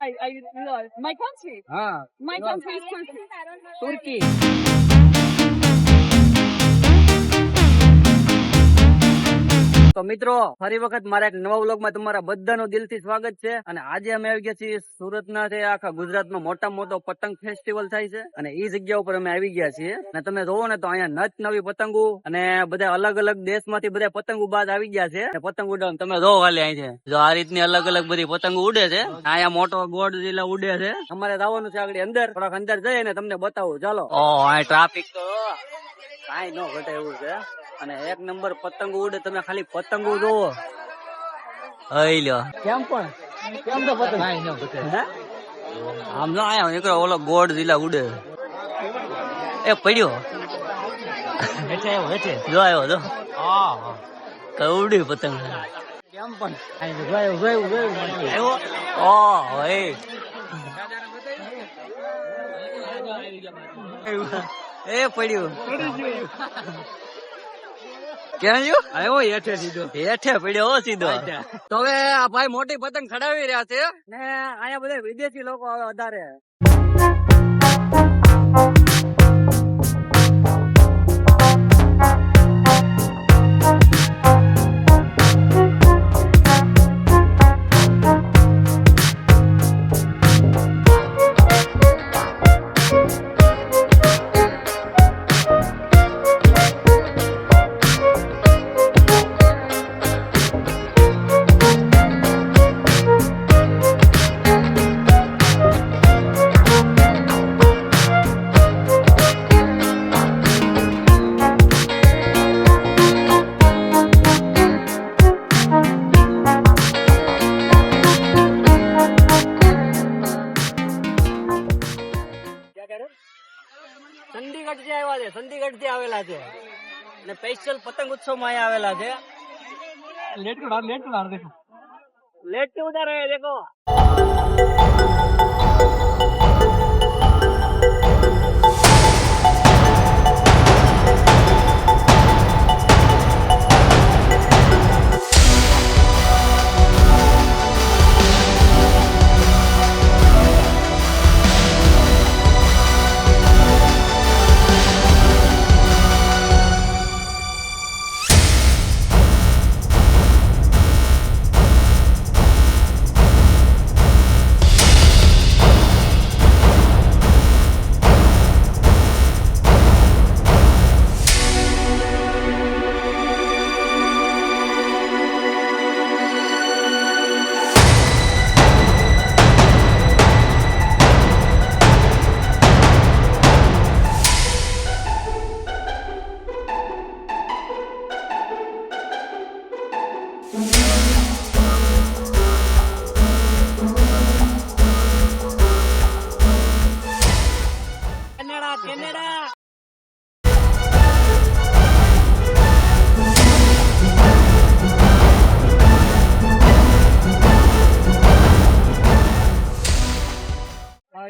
I, I, my country. Ah, my country is Turkey. Turkey. તો મિત્રો ફરી વખત મારા એક નવા વ્લોગમાં તમારા બધાનું દિલથી સ્વાગત છે. અને આજે અમે આવી ગયા છીએ સુરતના છે આખા ગુજરાતમાં મોટા મોટો પતંગ ફેસ્ટિવલ થાય છે. અને એ જગ્યા ઉપર અમે આવી ગયા છીએ. અને તમે જોવો ને તો અહીંયા નચ નવી પતંગો અને બધા અલગ અલગ દેશમાંથી બધા પતંગો બાદ આવી ગયા છે. પતંગ ઉડાવ તમે જોવો ખાલી અહીં છે. જો આ રીતની અલગ અલગ બધી પતંગો ઉડે છે. અહીંયા મોટો ગોડ જેલા ઉડે છે. અમારે જવાનું છે આગળ અંદર. થોડાક અંદર જઈને તમને બતાવું. ચાલો. ટ્રાફિક તો કઈ ન ઘટે એવું છે. અને એક નંબર પતંગ ઉડે તમે ખાલી પતંગ ઉડો હઈ લ્યો. કેમ પણ? કેમ તો પતંગ? આમ ના આયા નીકળો ઓલો ગોડ જીલા ઉડે. એ પડ્યો. જો આવ્યો જો. કવડી પતંગ? કેમ પણ? આવ્યો ઓ હે એ પડ્યું. આવ્યો હેઠે સીધો. હેઠે પડ્યો હો સીધો. તો હવે આ ભાઈ મોટી પતંગ ખડાવી રહ્યા છે. ને અહીંયા બધા વિદેશી લોકો હવે વધારે. આવેલા છે. અને સ્પેશિયલ પતંગ ઉત્સવમાં આવેલા છે. લેટ લેટ લેટ ઉતારે દેખો.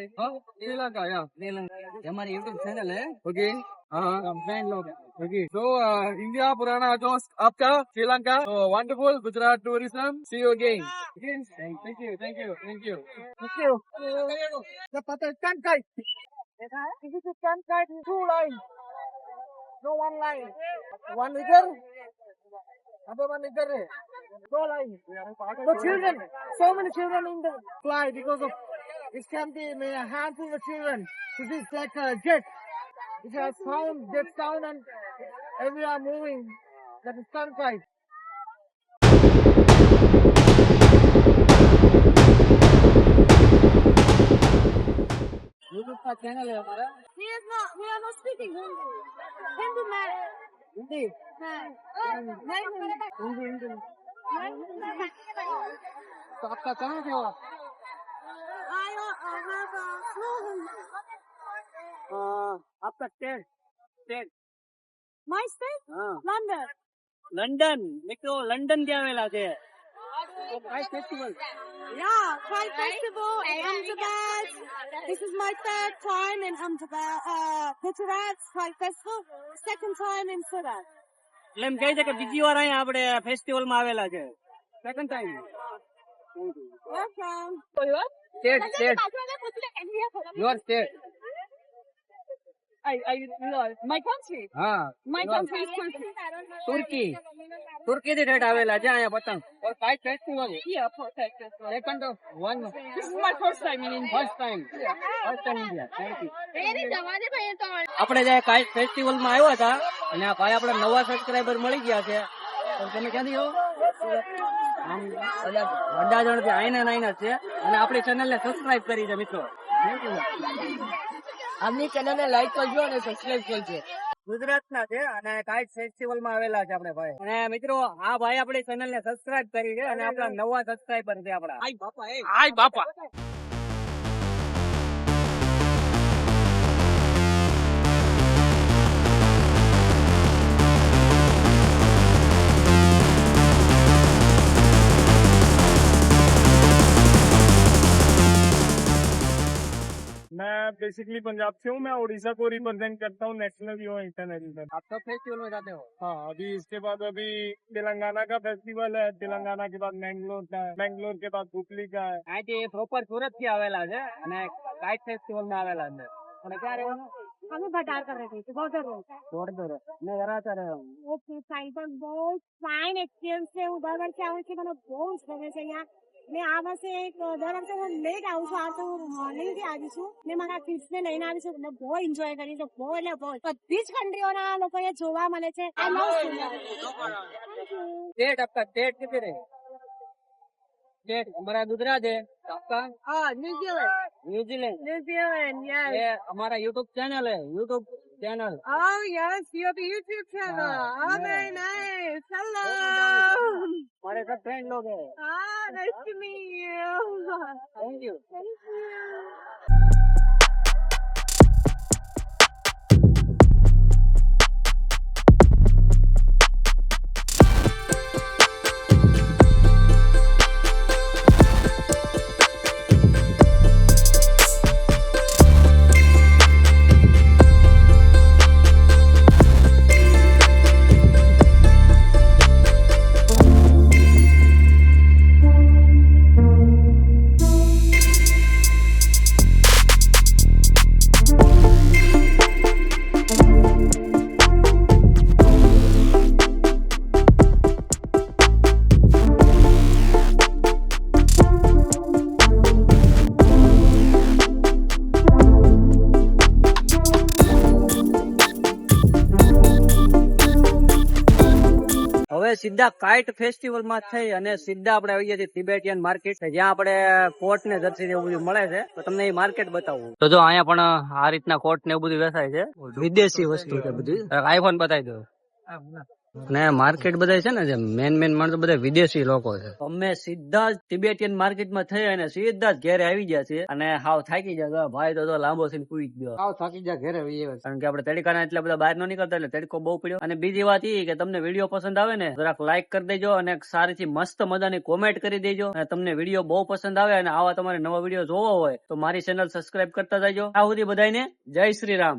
श्रीलंका yeah श्रीलंका हमारी यूट्यूब चैनल है ओके हाँ फ्रेंड लोग ओके so uh, इंडिया पुराना दोस्त आपका Sri Lanka so wonderful Gujarat tourism see you again again thank you thank you thank you thank you the Pakistan kite this is a stand kite two lines no one line one इधर other one इधर है two lines so children so many children in the fly because of it can be may a handful of children. This is like a jet. It has sound, jet sound, and everywhere moving. That is sunlight. YouTube का channel है हमारा We are not, we are not speaking Hindi. Hindi man. Hindi नहीं हिंदी हिंदी नहीं तो आपका कहाँ से हो आप? I uh, have a small Hindi. अ, आपका स्टेट स्टेट My state? હા London. લંડન મિત્રો લંડન થી આવેલા છે કાઈ festival Yeah, Pride Festival in Ahmedabad. This is my third time in Ahmedabad. Uh, Gujarat Pride Festival. Second time in Surat. એટલે એમ કહે છે કે બીજી વાર અહીંયા આપણે ફેસ્ટિવલ માં આવેલા છે second time Welcome. state. State your state. I, I, my country. હા My country is Turkey. Turkey Turkey થી રેટ આવેલા છે અહીંયા પતંગ ઓર kite festival Yeah, perfect. Second one This is my first time in India. First time first time India thank you આપણે જે kite ફેસ્ટિવલમાં આવ્યા હતા અને આ ભાઈ આપણે નવા સબસ્ક્રાઇબર મળી ગયા છે તો તમે ક્યાંથી આવો આમ બધા વડાજણથી આઈના નાઈના છે. અને આપણી ચેનલ ને સબસ્ક્રાઇબ કરી છે મિત્રો. આમની ચેનલ ને લાઈક કરજો અને સબસ્ક્રાઇબ કરજો. ગુજરાત ના છે અને કાઈટ ફેસ્ટિવલમાં આવેલા છે આપણે ભાઈ. અને મિત્રો આ ભાઈ આપણી ચેનલ ને સબસ્ક્રાઇબ કરી છે અને આપણા નવા સબસ્ક્રાઇબર છે આપણા. આઈ બાપા આઈ બાપા. बेसिकली पंजाब से हूँ मैं उड़ीसा को रिप्रेजेंट करता हूँ नेशनल यो इंटरनेशनल आप सब फेस्टिवल में जाते हो हाँ अभी इसके बाद अभी तेलंगाना का फेस्टिवल है तेलंगाना के बाद मैंगलोर का है मैंगलोर के बाद हुपली का है અહીંથી પ્રોપર સુરત થી આવેલા છે અને કાઇટ ફેસ્ટિવલ માં આવેલા છે અને ક્યાં રહેવાનું हमें भटार कर रहे थे बहुत जरूर જોરદાર ને જરાતા રહેવાનું ઓકે ફાઇન પણ બહુ ફાઇન એક્સપિરિયન્સ છે હું દર વર્ષે આવું છું મને બહુ જ ગમે છે અહીંયા ને આ વર્ષે એક દર વર્ષે હું લેટ આવું છું આ તો હું મોર્નિંગ થી આવી છું ને મારા કિડ્સ ને લઈને આવી છું એટલે બહુ એન્જોય કરી છે બહુ એટલે બહુ બધી જ કન્ટ્રીઓના લોકો અહીંયા જોવા મળે છે આઈ લવ स्टेट आपका स्टेट कितने रहे स्टेट हमारा गुजरात है आपका હા New Zealand New Zealand. New Zealand yes એ અમારા યુટ્યુબ ચેનલ હે YouTube channel. Oh yes you have YouTube channel oh very nice hello મારે સબ ફ્રેન્ડ લોગ હે. હા nice to meet you thank you thank you સીધા કાઇટ ફેસ્ટિવલમાં થઈ અને સીધા આપણે આવી ગયા છીએ તિબેટિયન માર્કેટ. જ્યાં આપણે કોટ ને જર્સી ને એવું બધું મળે છે તો તમને એ માર્કેટ બતાવું. તો જો અહીંયા પણ આ રીતના કોટ ને એવું બધું વેચાય છે. વિદેશી વસ્તુ છે બધી. આઈફોન બતાવી દો. ને માર્કેટ બધા છે ને જે મેન મેન માણસો બધા વિદેશી લોકો છે. અમે સીધા જ તિબેટિયન માર્કેટમાં થઈ અને સીધા જ ઘેરે આવી ગયા છે અને હાવ થાકી ગયા ભાઈ તો લાંબો થઈને પૂરી ગયો. હાવ થાકી ગયા ઘેરે આવી ગયા. કારણ કે આપણે તડકાના એટલા બધા બહાર ન નીકળતા એટલે તડકો બહુ પડ્યો. અને બીજી વાત એ કે તમને વીડિયો પસંદ આવે ને જરાક લાઈક કરી દેજો અને સારી સારીથી મસ્ત મજાની કોમેન્ટ કરી દેજો. અને તમને વીડિયો બહુ પસંદ આવે અને આવા તમારે નવા વીડિયો જોવો હોય તો મારી ચેનલ સબસ્ક્રાઇબ કરતા જજો. આ સુધી બધાને જય શ્રી રામ.